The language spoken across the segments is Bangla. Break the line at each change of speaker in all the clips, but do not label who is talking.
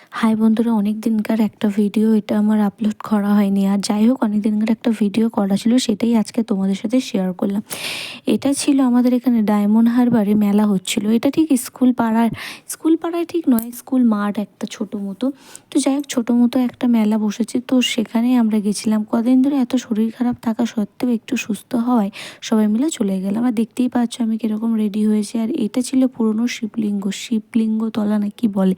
হাই বন্ধুরা অনেক দিনকার একটা ভিডিও এটা আমার আপলোড করা হয়নি। আর যাই হোক অনেক দিনকার একটা ভিডিও করা ছিল, সেটাই আজকে তোমাদের সাথে শেয়ার করলাম। এটা ছিল আমাদের এখানে ডায়মন্ড হারবারে মেলা হচ্ছিল। এটা ঠিক স্কুল পাড়ার, স্কুল পাড়ায় ঠিক নয়, স্কুল মাঠ একটা ছোটো মতো। তো যাই হোক ছোটো মতো একটা মেলা বসেছে। তো সেখানেই আমরা গেছিলাম। কদিন ধরে এত শরীর খারাপ থাকা সত্ত্বেও একটু সুস্থ হওয়ায় সবাই মিলে চলে গেলাম। আর দেখতেই পাচ্ছ আমি কীরকম রেডি হয়েছি। আর এটা ছিল পুরনো শিবলিঙ্গ শিবলিঙ্গ তলা না কি বলে?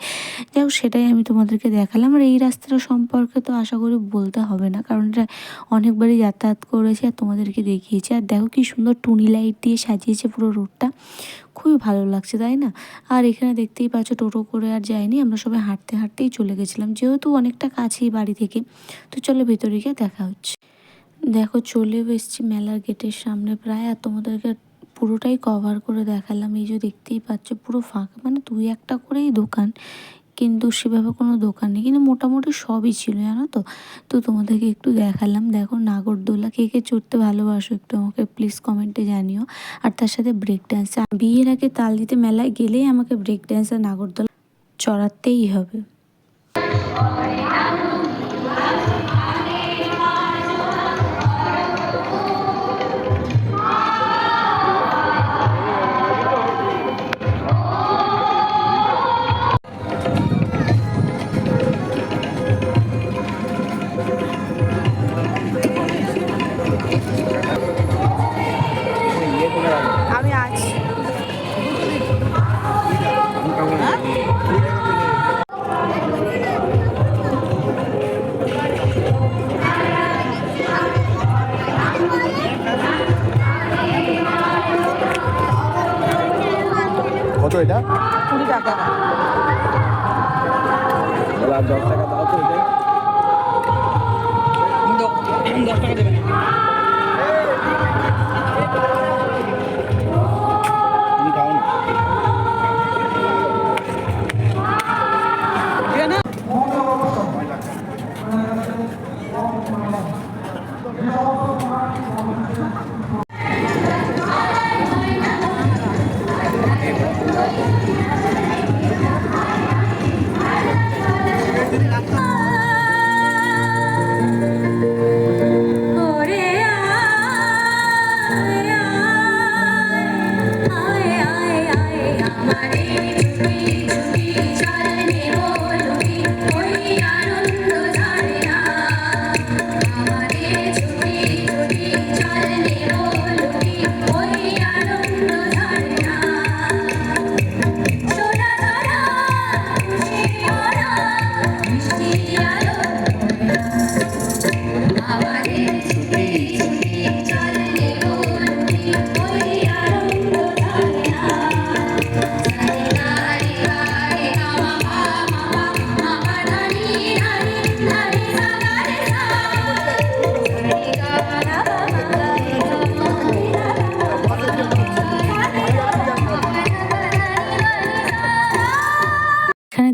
যাই হোক সেটাই আমি তোমাদেরকে দেখালাম। আর এই রাস্তাটা সম্পর্কে তো আশা করি বলতে হবে না। কারণ এটা অনেকবারই যাতায়াত করেছি আর তোমাদেরকে দেখিয়েছি। আর দেখো কি সুন্দর টুনি লাইট দিয়ে সাজিয়েছে পুরো রোডটা। খুবই ভালো লাগছে, তাই না? আর এখানে দেখতেই পাচ্ছ টোটো করে আর যায়নি আমরা সবাই হাঁটতে হাঁটতেই চলে গেছিলাম। যেহেতু অনেকটা কাছেই বাড়ি থেকে। তো চলো ভেতরে গিয়ে দেখা হচ্ছে। দেখো চলেও এসছি মেলার গেটের সামনে প্রায়। আর তোমাদেরকে পুরোটাই কভার করে দেখালাম। এই যে দেখতেই পাচ্ছ পুরো ফাঁকা। মানে দুই একটা করেই দোকান। কিন্তু সেভাবে কোনো দোকান নেই। কিন্তু মোটামুটি সবই ছিল, জানো তো? তো তোমাদেরকে একটু দেখালাম। দেখো নাগরদোলা কে কে চড়তে ভালোবাসো একটু আমাকে প্লিজ কমেন্টে জানিও। আর তার সাথে ব্রেক ডান্স বিয়ের আগে তাল দিতে মেলায় গেলেই আমাকে ব্রেক ডান্স আর নাগরদোলা চড়াতেই হবে।
কত এটা?
কুড়ি টাকা।
দশ টাকা দাও তো এটা।
দশ টাকা দেবেন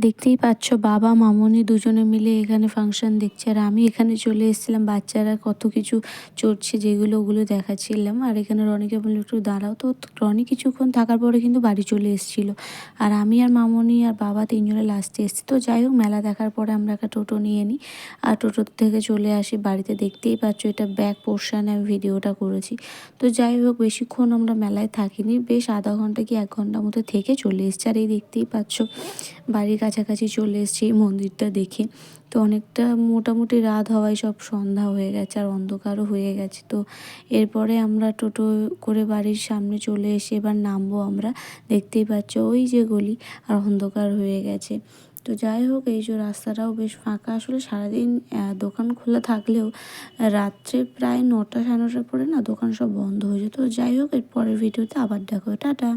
দেখতেই পাচ্ছ, বাবা, মামনি দুজনে মিলে এখানে ফাংশন দেখছে আর আমি এখানে চলে এসেছিলাম। বাচ্চারা কত কিছু চড়ছে যেগুলো ওগুলো দেখাচ্ছিলাম। আর এখানে রনিকে বলল, একটু দাঁড়াও। তো রনি কিছুক্ষণ থাকার পরে কিন্তু বাড়ি চলে এসেছিল। আর আমি আর মামনি আর বাবা তিনজনে লাস্টে এসেছি। তো যাই হোক, মেলা দেখার পরে আমরা একটা টোটো নিয়ে নিই। আর টোটো থেকে চলে আসি বাড়িতে। দেখতেই পাচ্ছ, এটা ব্যাক পোর্শনে আমি ভিডিওটা করেছি। তো যাই হোক, বেশিক্ষণ আমরা মেলায় থাকিনি। বেশ আধা ঘণ্টা কি এক ঘণ্টার মতো থেকে চলে এসেছি। আর এই দেখতেই পাচ্ছ, বাড়ির কাছাকাছি চলে এসেছি এই মন্দিরটা দেখে। তো অনেকটা মোটামুটি রাত হওয়ায় সব সন্ধ্যা হয়ে গেছে আর অন্ধকারও হয়ে গেছে। তো এরপরে আমরা টোটো করে বাড়ির সামনে চলে এসে এবার নামবো আমরা। দেখতেই পাচ্ছ ওই যে গলি আর অন্ধকার হয়ে গেছে। তো যাই হোক, এই যে রাস্তাটাও বেশ ফাঁকা। আসলে সারাদিন দোকান খোলা থাকলেও রাত্রে প্রায় নটা সাড়ে নটার পরে না দোকান সব বন্ধ হয়ে যেত যাই হোক, এর পরের ভিডিওতে আবার দেখো টাটা!